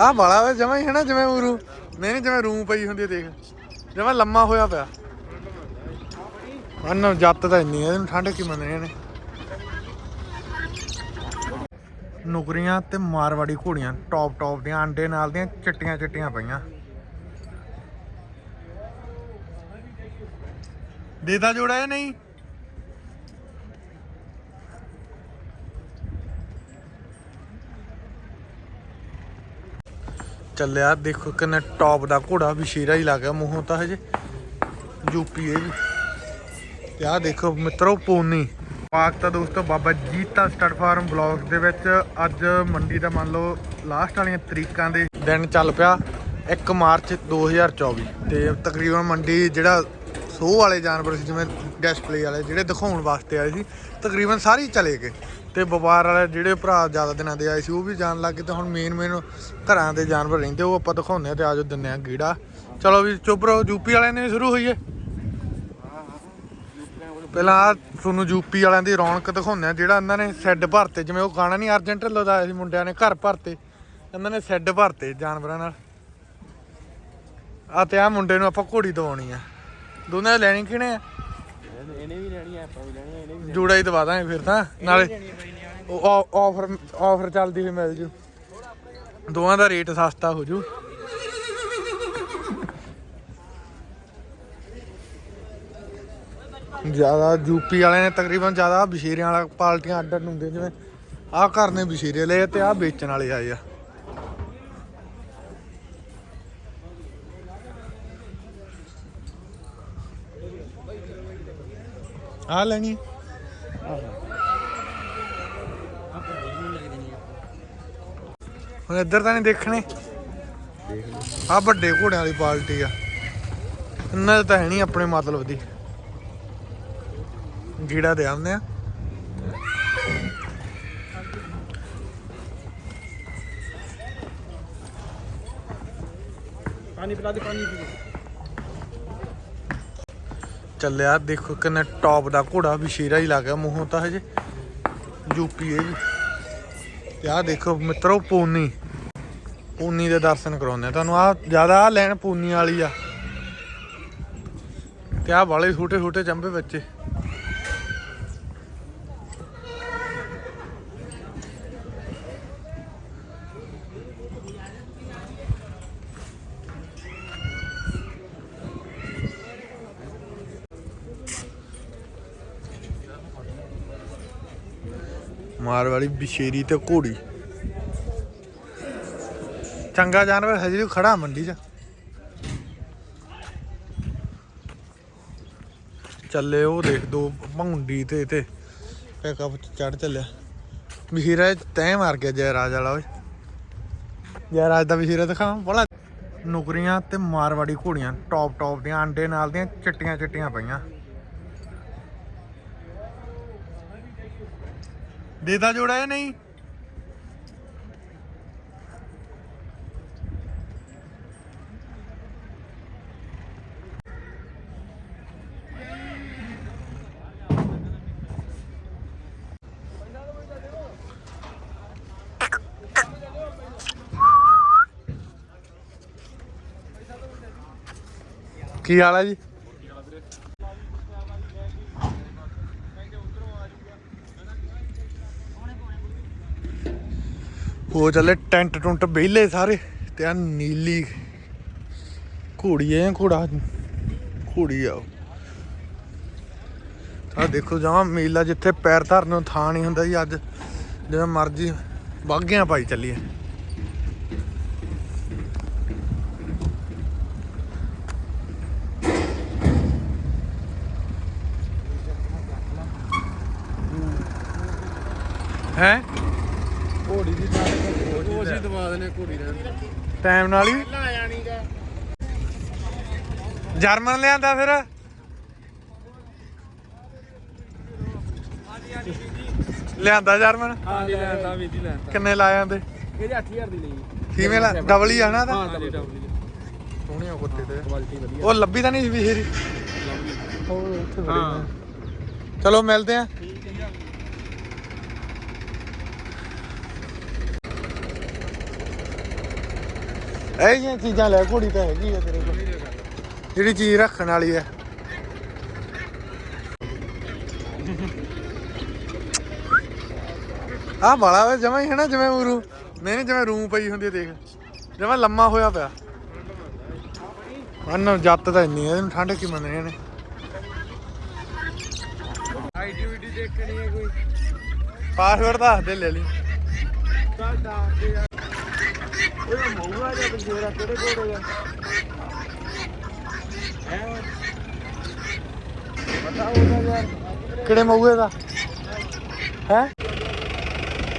ਆਹ ਬਾਲਾ ਵੇ ਜਮਾ ਹੀ ਹੈ ਨਾ ਜਿਵੇਂ ਉਰੂ ਨਹੀਂ ਨਹੀਂ, ਜਿਵੇਂ ਰੂਮ ਪਈ ਹੁੰਦੀ ਹੈ ਦੇਖ। ਜਮਾ ਲੰਮਾ ਹੋਇਆ ਪਿਆ। ਅੰਨ ਜੱਤ ਤਾਂ ਇੰਨੀ ਹੈ ਇਹਨੂੰ ਠੰਡ ਕੀ ਮੰਨਣੀ ਨੇ ਨੁਕਰੀਆਂ ਤੇ ਮਾਰਵਾੜੀ ਘੋੜੀਆਂ ਟੌਪ ਟੌਪ ਦੀਆਂ, ਅੰਡੇ ਨਾਲ ਦੀਆਂ ਚਿੱਟੀਆਂ ਚਿੱਟੀਆਂ ਪਈਆਂ। ਦੇਦਾ ਜੋੜਾ ਇਹ ਨਹੀਂ? ਚੱਲਿਆ। ਦੇਖੋ ਕਿੰਨਾ ਟੌਪ ਦਾ ਘੋੜਾ ਵੀ ਸ਼ੇਰਾ ਹੀ ਲੱਗ ਮੂੰਹੋਂ ਤਾਂ ਹਜੇ। ਯੂਪੀ ਇਹ ਵੀ ਤੇ ਆਹ ਦੇਖੋ ਮਿੱਤਰੋ, ਪੋਨੀ। ਪਾਕ ਤਾਂ ਦੋਸਤੋ Baba Jeeta stud farm blog ਦੇ ਵਿੱਚ। ਅੱਜ ਮੰਡੀ ਦਾ ਮੰਨ ਲਓ ਲਾਸਟ ਵਾਲੀਆਂ ਤਰੀਕਾਂ ਦੇ ਦਿਨ ਚੱਲ ਪਿਆ। 1 ਮਾਰਚ 2024 ਤੇ ਤਕਰੀਬਨ ਮੰਡੀ ਜਿਹੜਾ ਸੋਹ ਵਾਲੇ ਜਾਨਵਰ ਸੀ, ਜਿਵੇਂ ਡਿਸਪਲੇ ਵਾਲੇ, ਜਿਹੜੇ ਦਿਖਾਉਣ ਵਾਸਤੇ ਆਏ ਸੀ, ਤਕਰੀਬਨ ਸਾਰੇ ਹੀ ਚਲੇ ਗਏ। ਤੇ ਵਪਾਰ ਵਾਲੇ ਜਿਹੜੇ ਭਰਾ ਜ਼ਿਆਦਾ ਦਿਨਾਂ ਦੇ ਆਏ ਸੀ, ਉਹ ਵੀ ਜਾਣ ਲੱਗ ਗਏ ਤੇ ਹੁਣ ਮੇਨ ਮੇਨ ਘਰਾਂ ਦੇ ਜਾਨਵਰ ਰਹਿੰਦੇ, ਉਹ ਆਪਾਂ ਦਿਖਾਉਂਦੇ ਆ ਤੇ ਆਜੋ ਦਿੰਨੇ ਆ ਗੀੜਾ। ਚਲੋ ਵੀ ਚੁੱਪ ਰਹੋ ਯੂਪੀ ਵਾਲਿਆਂ ਨੇ ਸ਼ੁਰੂ ਹੋਈ ਹੈ ਪਹਿਲਾਂ ਆਹ ਤੁਹਾਨੂੰ ਯੂਪੀ ਵਾਲਿਆਂ ਦੀ ਰੌਣਕ ਦਿਖਾਉਂਦੇ ਆ ਜਿਹੜਾ ਇਹਨਾਂ ਨੇ ਸੈੱਡ ਭਰਤੇ, ਜਿਵੇਂ ਉਹ ਗਾਣਾ ਨਹੀਂ, ਅਰਜੈਂਟ ਢਿੱਲੋਂ ਦਾ ਆਇਆ ਸੀ ਮੁੰਡਿਆਂ ਨੇ, ਘਰ ਭਰਤੇ। ਇਹਨਾਂ ਨੇ ਸੈੱਡ ਭਰਤੇ ਜਾਨਵਰਾਂ ਨਾਲ। ਆ ਤੇ ਆ ਮੁੰਡੇ ਨੂੰ ਆਪਾਂ ਘੋੜੀ ਦਵਾਉਣੀ ਆ। ਦੋਨਾਂ ਲੈਣੀ ਕਿਹਨੇ ਆ? ਇਹਨੇ ਵੀ ਲੈਣੀ ਆ ਆਪਾਂ ਵੀ ਲੈਣੀ ਆ ਇਹਨੇ ਵੀ ਜੂੜਾ ਹੀ ਦਵਾ ਦਾਂਗੇ ਫਿਰ ਤਾਂ। ਨਾਲੇ ਉਹ ਆਫਰ ਆਫਰ ਚੱਲਦੀ ਹੋਈ ਮਿਲ ਜੂ। ਦੋਵਾਂ ਦਾ ਰੇਟ ਸਸਤਾ ਹੋ ਜੂ। ਜ਼ਿਆਦਾ ਯੂਪੀ ਵਾਲਿਆਂ ਨੇ ਤਕਰੀਬਨ ਜ਼ਿਆਦਾ ਬਸ਼ੀਰਿਆਂ ਵਾਲਾ ਪਾਰਟੀਆਂ ਅੱਡ ਅੱਡ ਹੁੰਦੀਆਂ, ਜਿਵੇਂ ਆਹ ਘਰ ਨੇ ਬਸ਼ੀਰੇ ਲਏ ਤੇ ਆਹ ਵੇਚਣ ਵਾਲੇ ਆਏ ਆ। ਆ ਲੈਣੀ ਹੁਣ ਇੱਧਰ ਤਾਂ ਨਹੀਂ ਦੇਖਣੇ। ਆ ਵੱਡੇ ਘੋੜਿਆਂ ਵਾਲੀ ਪਾਰਟੀ ਆ। ਇਹਨਾਂ ਤਾਂ ਹੈ ਨਹੀਂ ਆਪਣੇ ਮਤਲਬ ਦੀ। ਗੀੜਾ ਦੇ ਆਉਂਦੇ ਆ। ਪਾਣੀ ਪਿਲਾ ਦੇ, ਪਾਣੀ ਪੀ ਚੱਲਿਆ। ਦੇਖੋ ਕਿੰਨਾ ਟੌਪ ਦਾ ਘੋੜਾ, ਵੀ ਸ਼ੇਰਾ ਹੀ ਲੱਗ ਮੂੰਹੋਂ ਤਾਂ ਹਜੇ। ਯੂਪੀ ਇਹ ਵੀ। ਤੇ ਆਹ ਦੇਖੋ ਮਿੱਤਰੋ, ਪੂਨੀ। ਪੂਨੀ ਦੇ ਦਰਸ਼ਨ ਕਰਾਉਂਦੇ ਆ। ਤੁਹਾਨੂੰ ਆ ਜ਼ਿਆਦਾ ਆ ਲੈਣ ਪੂਨੀ ਵਾਲੀ ਆ। ਤੇ ਆਹ ਵਾਲੇ ਛੋਟੇ ਛੋਟੇ ਚੰਬੇ ਬੱਚੇ। ਮਾਰਵਾੜੀ ਬਿਸ਼ੇਰੀ ਤੇ ਘੋੜੀ। ਚੰਗਾ ਜਾਨਵਰ ਹਜੇ ਵੀ ਖੜਾ ਮੰਡੀ 'ਚ। ਚੱਲੇ ਉਹ ਦੇਖ ਦੋ ਭੌਂਡੀ ਤੇ ਤੇ। ਪਿਕਅਪ ਚੜ ਚੱਲਿਆ। ਮਹੀਰਾ ਤੈਂ ਮਾਰ ਗਿਆ ਜੈ ਰਾਜ ਵਾਲਾ ਓਏ। ਜੈ ਰਾਜ ਦਾ ਮਹੀਰਾ ਦਿਖਾ ਬੜਾ ਨੁਕਰੀਆਂ ਤੇ ਮਾਰਵਾੜੀ ਘੋੜੀਆਂ ਟੌਪ ਟੌਪ ਦੀਆਂ ਅੰਡੇ ਨਾਲ ਦੀਆਂ ਚਿੱਟੀਆਂ ਚਿੱਟੀਆਂ ਪਈਆਂ। ਦੇਦਾ ਜੋੜਾ ਜਾਂ ਨਹੀਂ? ਕੀ ਹਾਲ ਹੈ ਜੀ? ਹੋ ਚੱਲੇ ਟੈਂਟ ਟੁੰਟ ਵਿਹਲੇ ਸਾਰੇ ਤੇ ਆ ਨੀਲੀ ਘੋੜੀ ਐ ਘੋੜਾ। ਘੋੜੀ ਆ ਆ ਦੇਖੋ ਜਮਾ ਮੇਲਾ ਜਿੱਥੇ ਪੈਰ ਧਰਨ ਨੂੰ ਥਾਂ ਨਹੀਂ ਹੁੰਦਾ ਜੀ ਅੱਜ। ਜਿਵੇਂ ਮਰਜ਼ੀ ਬਾਗਿਆਂ ਪਾਈ ਚੱਲੀਏ। ਹੈ? ਘੋੜੀ ਦੀ ਛੱਡ ਉਹ ਅਸੀਂ ਦਵਾ ਦਨੇ ਘੋੜੀ ਦਾ। ਟਾਈਮ ਨਾਲ ਹੀ। ਲਾ ਜਾਣੀਗਾ। ਜਰਮਨ ਲਿਆਂਦਾ ਫਿਰ। ਲਿਆਂਦਾ ਜਰਮਨ? ਹਾਂ ਲੈਂਦਾ ਵੀ ਦੀ ਲੈਂਦਾ ਕਿੰਨੇ ਲਾ ਜਾਂਦੇ ਇਹਦੇ 8000 ਦੀ ਲਈ। ਫੀਮੇਲ ਡਬਲ ਹੀ ਆ ਨਾ ਤਾਂ ਹਾਂ ਡਬਲ ਡਬਲ ਸੋਹਣੀਆਂ ਕੁੱਤੇ ਤੇ। ਕੁਆਲਿਟੀ ਵਧੀਆ। ਉਹ ਲੱਭੀ ਤਾਂ ਨਹੀਂ ਉਹ ਖੜੇ ਹਾਂ। ਨੇ। ਚਲੋ ਮਿਲਦੇ ਆ। ਇਹ ਜਿਹੀਆਂ ਚੀਜ਼ਾਂ ਲੈ ਘੋੜੀ ਤਾਂ ਹੈਗੀ ਆ ਤੇਰੇ ਕੋਲ। ਜਿਹੜੀ ਚੀਜ਼ ਰੱਖਣ ਵਾਲੀ ਹੈ ਆ ਬਾਲਾ ਵੇ ਜਮਾ ਹੀ ਹੈ ਨਾ ਜਿਵੇਂ ਉਰੂ। ਨਹੀਂ ਨਹੀਂ ਜਿਵੇਂ ਰੂਮ ਪਈ ਹੁੰਦੀ ਦੇਖ। ਜਮਾ ਲੰਮਾ ਹੋਇਆ ਪਿਆ। ਅੰਨ ਜੱਤ ਤਾਂ ਇੰਨੀ ਇਹਨੂੰ ਠੰਡ ਕੀ ਮੰਨਣੀ ਇਹਨੇ? ਆਈਡੀਵਿਟੀ ਦੇਖਣੀ ਹੈ ਕੋਈ। ਪਾਸਵਰਡ ਦੱਸ ਦੇ ਲੈ ਲਈ। ਸਾਡਾ ਯਾਰ। ਜਾਂ ਕਿਹੜੇ ਕੋੜੇ ਆ ਹੈ ਪਤਾ ਯਾਰ ਕਿਹੜੇ ਮਊਏ ਦਾ? ਹੈ?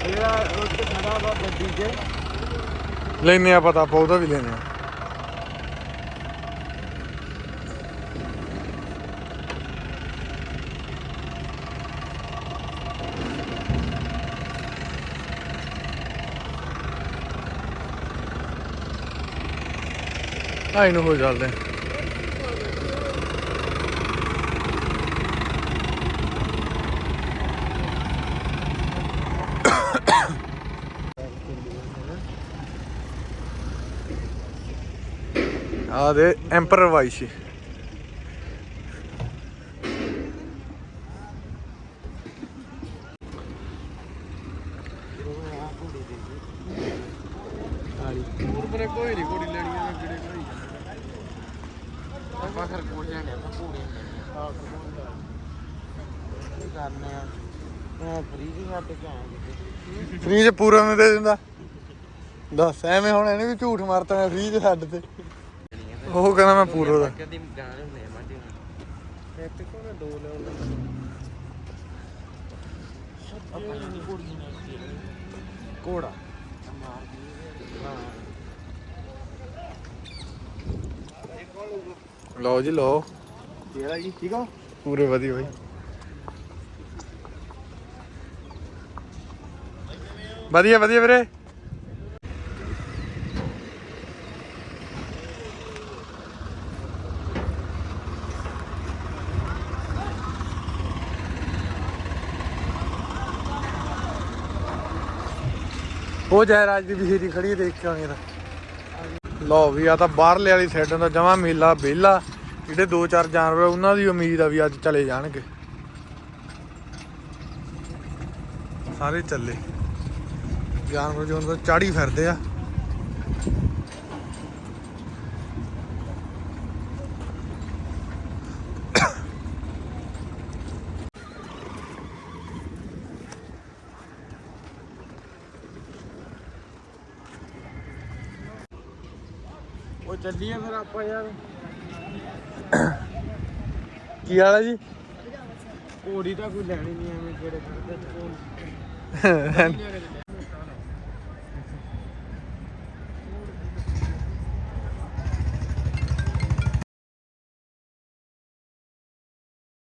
ਜਿਹੜਾ ਉੱਥੇ ਖੜਾ ਵਾ ਗੱਡੀ 'ਚ। ਲੈਨੇ ਆ ਪਤਾ ਆਪਾਂ ਉਹਦਾ ਵੀ ਲੈਨੇ ਆ। ਆ ਇਹਨੂੰ ਆ। ਆ ਦੇ ਐਂਪਰਰ ਵਾਈਸ਼ੀ ਹੋਰ ਪਰੇ ਕੋਈ ਨਹੀਂ ਕੋੜੀ ਲੈਣੀ ਆ ਜਿਹੜੇ ਕੋਈ ਆਪਾਂ ਫਿਰ ਕੀ ਕਰਨੇ ਆ ਮੈਂ ਫਰੀ ਦੀ ਛੱਡ ਕੇ ਆਇਆ ਫ੍ਰੀ ਚ ਪੂਰਾ ਨੂੰ ਦੇ ਦਿੰਦਾ। ਦੱਸ, ਐਵੇਂ ਹੁਣ ਇਹਨੇ ਵੀ ਝੂਠ ਮਾਰਤਾ ਮੈਂ ਫ੍ਰੀ ਚ ਛੱਡ ਤੇ। ਉਹ ਕਹਿੰਦਾ ਮੈਂ ਪੂਰਾ ਦਾ। ਕਦੀ ਗਾਣੇ ਹੁੰਦੇ ਆ ਮਾਝੇ ਇੱਕ ਕੋਨੇ ਦੋ ਲਿਆਉਂਦਾ ਕੋੜਾ। ਲਓ ਜੀ ਲਓ। ਤੇਰਾ ਜੀ ਠੀਕ ਆ? ਪੂਰੇ ਵਧੀਆ ਬਾਈ। ਵਧੀਆ ਵਧੀਆ ਵੀਰੇ। ਉਹ ਜੈਰਾਜ ਦੀ ਬਸ਼ੇਰੀ ਖੜੀ ਦੇਖ ਕੇ ਆਉਣੀ ਤਾਂ। ਲਓ ਵੀ ਆ ਤਾਂ ਬਾਹਰਲੇ ਵਾਲੀ ਸਾਈਡਾਂ ਦਾ ਜਮਾ ਮੇਲਾ ਵਿਹਲਾ। ਜਿਹੜੇ ਦੋ ਚਾਰ ਜਾਨਵਰ ਆ, ਉਹਨਾਂ ਦੀ ਉਮੀਦ ਆ ਵੀ ਅੱਜ ਚਲੇ ਜਾਣਗੇ। ਸਾਰੇ ਚੱਲੇ। ਜਾਨਵਰ ਜੋ ਅੰਦਰ ਚਾੜੀ ਫਿਰਦੇ ਆ। ਚੱਲੀਏ ਫਿਰ ਆਪਾਂ ਯਾਰ। ਕੀ ਹਾਲ ਹੈ ਜੀ? ਘੋੜੀ ਤਾਂ ਕੋਈ ਲੈਣੀ ਨਹੀਂ ਐਵੇਂ ਕਿਹੜੇ ਕਰਦੇ